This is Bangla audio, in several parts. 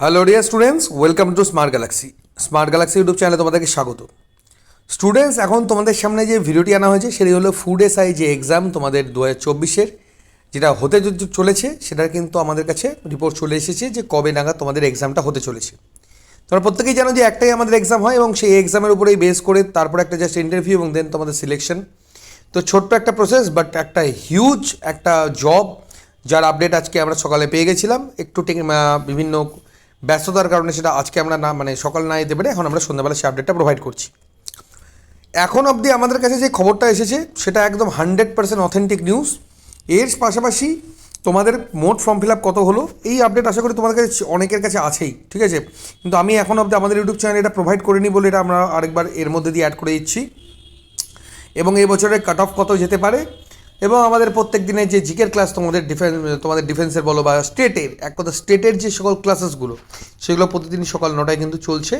Hello dear students welcome to smart galaxy smart galaxy YouTube চ্যানেলে তোমাদেরকে স্বাগত। স্টুডেন্টস এখন তোমাদের সামনে যে ভিডিওটি আনা হয়েছে, সেটি হলো ফুড এসআই যে এক্সাম তোমাদের দু হাজার চব্বিশের, যেটা হতে চলেছে, সেটার কিন্তু আমাদের কাছে রিপোর্ট চলে এসেছে যে কবে নাগাদ তোমাদের এক্সামটা হতে চলেছে। তোমরা প্রত্যেকেই জানো যে একটাই আমাদের এক্সাম হয় এবং সেই এক্সামের উপরেই বেস করে তারপর একটা জাস্ট ইন্টারভিউ এবং দেন তোমাদের সিলেকশন তো ছোট্ট একটা প্রসেস বাট একটা হিউজ একটা জব যার আপডেট আজকে আমরা সকালে পেয়ে গেছিলাম। একটু বিভিন্ন ব্যস্ততার কারণে সেটা আজকে আমরা না মানে সকাল না যেতে পারে এখন আমরা সন্ধ্যাবেলা সেই আপডেটটা প্রোভাইড করছি। এখন অবধি আমাদের কাছে যে খবরটা এসেছে, সেটা একদম হান্ড্রেড পার্সেন্ট অথেন্টিক নিউজ এর পাশাপাশি তোমাদের মোট ফর্ম ফিল আপ কত হলো, এই আপডেট আশা করি তোমাদের কাছে, অনেকের কাছে আছেই, ঠিক আছে? কিন্তু আমি এখন অবধি আমাদের ইউটিউব চ্যানেলে এটা প্রোভাইড করিনি বলে এটা আমরা আরেকবার এর মধ্যে দিয়ে অ্যাড করে দিচ্ছি। এবং এই বছরের কাট অফ কত যেতে পারে এবং আমাদের প্রত্যেক দিনের যে জিকের ক্লাস তোমাদের ডিফেন্স, তোমাদের ডিফেন্সের বলো বা স্টেটের, এক কথা স্টেটের যে সকল ক্লাসেসগুলো সেগুলো প্রতিদিন সকাল নটায় কিন্তু চলছে।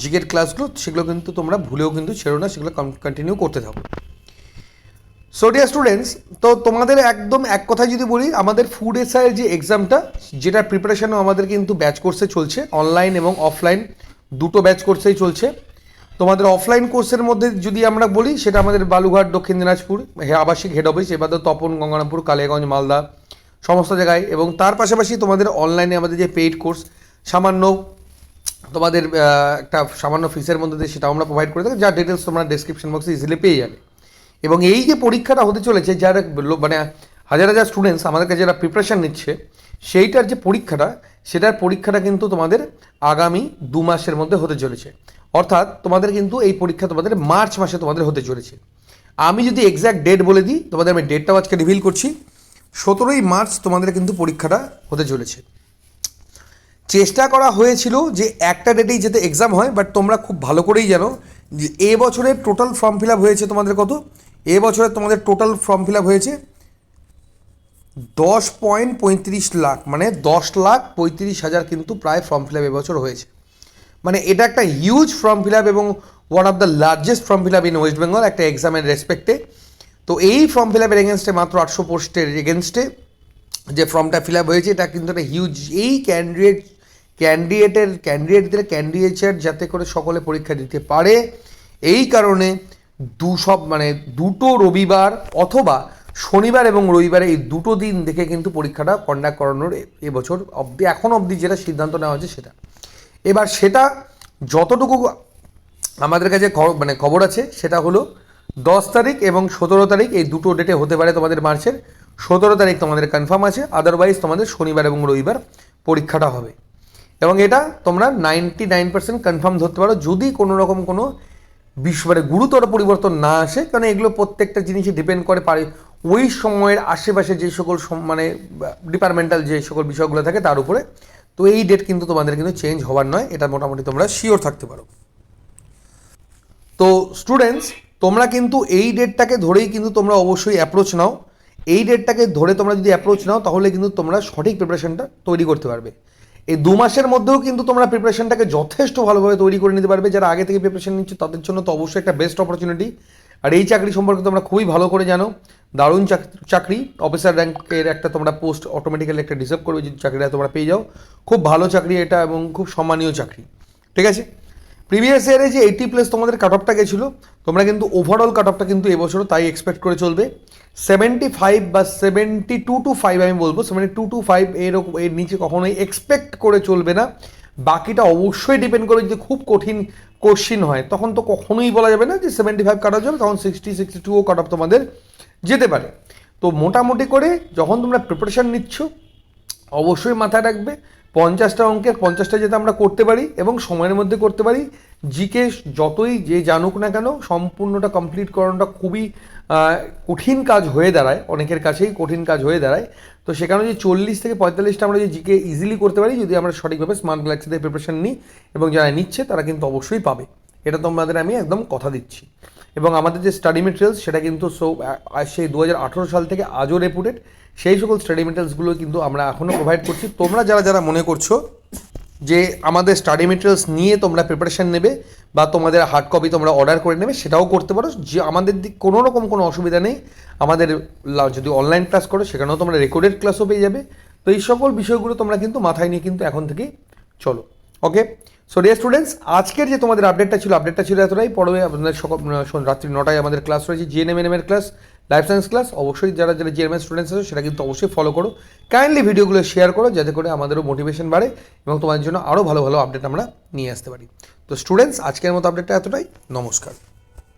জিকের ক্লাসগুলো, সেগুলো কিন্তু তোমরা ভুলেও কিন্তু ছেড়ো না, সেগুলো কন্টিনিউ করতে থাকো। সো ডিয়ার স্টুডেন্টস তো তোমাদের একদম এক কথায় যদি বলি, আমাদের ফুড এসআইয়ের যে এক্সামটা যেটা প্রিপারেশানও আমাদের কিন্তু ব্যাচ কোর্সে চলছে অনলাইন এবং অফলাইন দুটো ব্যাচ কোর্সেই চলছে। তোমাদের অফলাইন কোর্সের মধ্যে যদি আমরা বলি, সেটা আমাদের বালুঘাট দক্ষিণ দিনাজপুর আবাসিক হেড অফিস এবার তপন, গঙ্গারামপুর, কালিয়াগঞ্জ, মালদা, সমস্ত জায়গায়। এবং তার পাশাপাশি তোমাদের অনলাইনে আমাদের যে পেইড কোর্স সামান্য তোমাদের একটা সামান্য ফিসের মধ্যে দিয়ে সেটা আমরা প্রোভাইড করে থাকি, যার ডিটেলস তোমরা ডেসক্রিপশন বক্সে ইজিলি পেয়ে যাবে। এবং এই যে পরীক্ষাটা হতে চলেছে, যারা মানে হাজার হাজার স্টুডেন্টস আমাদের কাছে যারা প্রিপারেশান নিচ্ছে, সেইটার যে পরীক্ষাটা সেটার পরীক্ষাটা কিন্তু তোমাদের আগামী দু মাসের মধ্যে হতে চলেছে। অর্থাৎ তোমাদের কিন্তু এই পরীক্ষা তোমাদের মার্চ মাসে তোমাদের হতে চলেছে। আমি যদি এক্স্যাক্ট ডেট বলে দিই, তোমাদের আমি ডেটটাও আজকে রিভিল করছি। সতেরোই মার্চ তোমাদের কিন্তু পরীক্ষাটা হতে চলেছে। চেষ্টা করা হয়েছিল যে একটা ডেটেই যেতে এক্সাম হয় বাট তোমরা খুব ভালো করেই জানো যে এ বছরের টোটাল ফর্ম ফিল আপ হয়েছে তোমাদের কত? এ বছরে তোমাদের টোটাল ফর্ম ফিল আপ হয়েছে দশ পয়েন্ট পঁয়ত্রিশ লাখ মানে দশ লাখ পঁয়ত্রিশ হাজার কিন্তু প্রায় ফর্ম ফিল আপ এবছর হয়েছে। মানে এটা একটা হিউজ ফর্ম ফিল আপ এবং one of the largest form fill up in West Bengal একটা এক্সামের রেসপেক্টে তো এই ফর্ম ফিল আপের এগেনস্টে মাত্র আটশো পোস্টের এগেনস্টে যে ফর্মটা ফিল আপ হয়েছে, এটা কিন্তু একটা হিউজ এই ক্যান্ডিডেট ক্যান্ডিডেটের ক্যান্ডিডেটদের ক্যান্ডিডেটের যাতে করে সকলে পরীক্ষা দিতে পারে। এই কারণে দু সব মানে দুটো রবিবার অথবা শনিবার এবং রবিবারে এই দুটো দিন দেখে কিন্তু পরীক্ষাটা কন্ডাক্ট করানোর এবছর অবধি, এখন অবধি যেটা সিদ্ধান্ত নেওয়া হয়েছে সেটা। এবার সেটা যতটুকু আমাদের কাছে মানে খবর আছে, সেটা হলো দশ তারিখ এবং সতেরো তারিখ এই দুটো ডেটে হতে পারে তোমাদের মার্চের। সতেরো তারিখ তোমাদের কনফার্ম আছে আদারওয়াইজ তোমাদের শনিবার এবং রবিবার পরীক্ষাটা হবে। এবং এটা তোমরা নাইনটি নাইন পার্সেন্ট কনফার্ম ধরতে পারো, যদি কোনো রকম কোনো বিশ্ব মানে গুরুতর পরিবর্তন না আসে, কারণ এগুলো প্রত্যেকটা জিনিসই ডিপেন্ড করে পারে ওই সময়ের আশেপাশে যে সকল মানে ডিপার্টমেন্টাল যে সকল বিষয়গুলো থাকে তার উপরে। তো এই ডেট কিন্তু তোমাদের কিন্তু চেঞ্জ হওয়ার নয়, এটা মোটামুটি তোমরা শিওর থাকতে পারো। তো স্টুডেন্টস তোমরা কিন্তু এই ডেটটাকে ধরেই কিন্তু তোমরা অবশ্যই অ্যাপ্রোচ নাও। এই ডেটটাকে ধরে তোমরা যদি অ্যাপ্রোচ নাও, তাহলে কিন্তু তোমরা সঠিক প্রিপারেশনটা তৈরি করতে পারবে। এই দু মাসের মধ্যেও কিন্তু তোমরা প্রিপারেশনটাকে যথেষ্ট ভালোভাবে তৈরি করে নিতে পারবে। যারা আগে থেকে প্রিপারেশন নিচ্ছ, তাদের জন্য তো অবশ্যই একটা বেস্ট অপরচুনিটি আর এই চাকরি সম্পর্কে তোমরা খুবই ভালো করে জানো। দারুণ চাকরি অফিসার র্যাঙ্কের একটা তোমরা পোস্ট অটোমেটিক্যালি একটা ডিজার্ভ করবে যদি চাকরিটা তোমরা পেয়ে যাও। খুব ভালো চাকরি এটা এবং খুব সম্মানীয় চাকরি। ঠিক আছে? প্রিভিয়াস ইয়ারে যে এইটি প্লাস তোমাদের কাট অফটা গেছিল, তোমরা কিন্তু ওভারঅল কাট অফটা কিন্তু এবছরও তাই এক্সপেক্ট করে চলবে। সেভেন্টি ফাইভ বা সেভেন্টি টু টু ফাইভ আমি বলব সেভেন্টি টু টু ফাইভ এরকম, এর নিচে কখনোই এক্সপেক্ট করে চলবে না। বাকিটা অবশ্যই ডিপেন্ড করে যদি খুব কঠিন কোশ্চিন হয়, তখন তো কখনোই বলা যাবে না যে সেভেন্টি ফাইভ কাট অফ যাবে তখন সিক্সটি সিক্সটি টুও কাট অফ তোমাদের যেতে পারে। তো মোটামুটি করে যখন তোমরা প্রিপারেশান নিচ্ছ, অবশ্যই মাথায় রাখবে, পঞ্চাশটা অঙ্কের পঞ্চাশটা যাতে আমরা করতে পারি এবং সময়ের মধ্যে করতে পারি জিকে যতই যে জানুক না কেন, সম্পূর্ণটা কমপ্লিট করানোটা খুবই কঠিন কাজ হয়ে দাঁড়ায়, অনেকের কাছেই কঠিন কাজ হয়ে দাঁড়ায়। তো সেখানে যে চল্লিশ থেকে পঁয়তাল্লিশটা আমরা যে জিকে ইজিলি করতে পারি, যদি আমরা সঠিকভাবে স্মার্ট গ্যালাক্সিতে প্রিপারেশন নিই এবং যারা নিচ্ছে, তারা কিন্তু অবশ্যই পাবে। এটা তোমাদের আমি একদম কথা দিচ্ছি। এবং আমাদের যে স্টাডি মেটেরিয়ালস সেটা কিন্তু সো সেই দু হাজার আঠেরো সাল থেকে আজও রেপুটেড সেই সকল স্টাডি মেটেরিয়ালসগুলো কিন্তু আমরা এখনও প্রোভাইড করছি। তোমরা যারা যারা মনে করছ যে আমাদের স্টাডি মেটেরিয়ালস নিয়ে তোমরা প্রিপারেশান নেবে বা তোমাদের হার্ড কপি তোমরা অর্ডার করে নেবে, সেটাও করতে পারো। যে আমাদের দিক কোনো রকম কোনো অসুবিধা নেই। আমাদের যদি অনলাইন ক্লাস করো, সেখানেও তোমরা রেকর্ডেড ক্লাসও পেয়ে যাবে। তো এই সকল বিষয়গুলো তোমরা কিন্তু মাথায় নিয়ে কিন্তু এখন থেকেই চলো। ওকে সো ডিয়ার স্টুডেন্টস আজকের যে তোমাদের আপডেটটা ছিল আপডেটটা ছিল এতটাই। পড়বে আপনাদের সকাল রাত্রি নটায় আমাদের ক্লাস রয়েছে জিএনএম এর ক্লাস লাইফ সায়েন্স ক্লাস অবশ্যই যারা যারা জিএমএস স্টুডেন্টস আছে, সেটা কিন্তু অবশ্যই ফলো করো। কাইন্ডলি ভিডিওগুলো শেয়ার করো, যাতে করে আমাদেরও মোটিভেশন বাড়ে এবং তোমাদের জন্য আরও ভালো ভালো আপডেট আমরা নিয়ে আসতে পারি। তো স্টুডেন্টস আজকের মতো আপডেটটা এতটাই। নমস্কার।